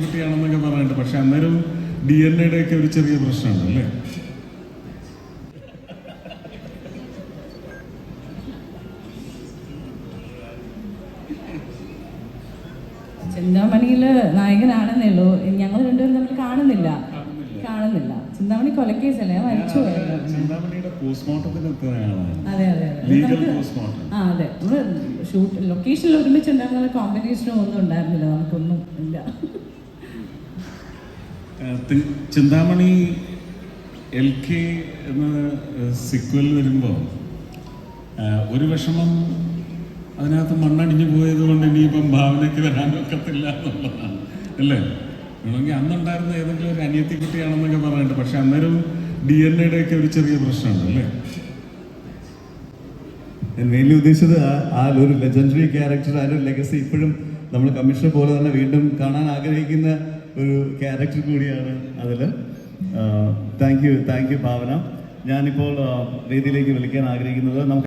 കുട്ടിയാണെന്നൊക്കെ പറഞ്ഞിട്ട് പക്ഷെ അന്നേരം ഡി എൻ എയുടെ ഒക്കെ ഒരു ചെറിയ പ്രശ്നമാണ് അല്ലേ? ചിന്താമണിയിൽ നായകനാണെന്നേ ഉള്ളൂ. ഞങ്ങൾ രണ്ടുപേരും തമ്മിൽ കാണുന്നില്ല. കാണുന്നില്ല. ചിന്താമണി കൊലക്കേസല്ലേ? മരിച്ചു അതെ അതെ. ആ അതെ. നമ്മൾ ഷൂട്ട് ലൊക്കേഷനിൽ ഒരുമിച്ചുണ്ടായിരുന്ന കോമ്പിനേഷനും ഒന്നും ഉണ്ടായിരുന്നില്ല. നമുക്കൊന്നും ഇല്ല. ചിന്താമണി എൽ കെ എന്ന സിക്വൽ വരുമ്പോൾ ഒരു വിഷമം അതിനകത്ത് മണ്ണടിഞ്ഞു പോയത് കൊണ്ട് ഇനിയിപ്പം ഭാവനയ്ക്ക് വരാൻ ഒക്കത്തില്ല എന്നുള്ളതാണ്. അല്ലേ? വേണമെങ്കിൽ അന്നുണ്ടായിരുന്ന ഏതെങ്കിലും ഒരു അനിയത്തി കുട്ടിയാണെന്നൊക്കെ പറഞ്ഞിട്ട് പക്ഷെ അന്നേരം ഡി എൻ എയുടെ ഒക്കെ ഒരു ചെറിയ പ്രശ്നമുണ്ട് അല്ലേ? ഞാൻ മെയിൻലി ഉദ്ദേശിച്ചത് ആ- ഒരു ലെജൻഡറി ക്യാരക്ടർ ആ ഒരു ലെഗസി ഇപ്പോഴും നമ്മൾ കമ്മീഷണർ പോലെ തന്നെ വീണ്ടും കാണാൻ ആഗ്രഹിക്കുന്ന ഒരു ക്യാരക്ടർ കൂടിയാണ് അതിൽ thank you thank you Bhavana. ഞാനിപ്പോൾ വേദിയിലേക്ക് വിളിക്കാൻ ആഗ്രഹിക്കുന്നത് നമുക്ക്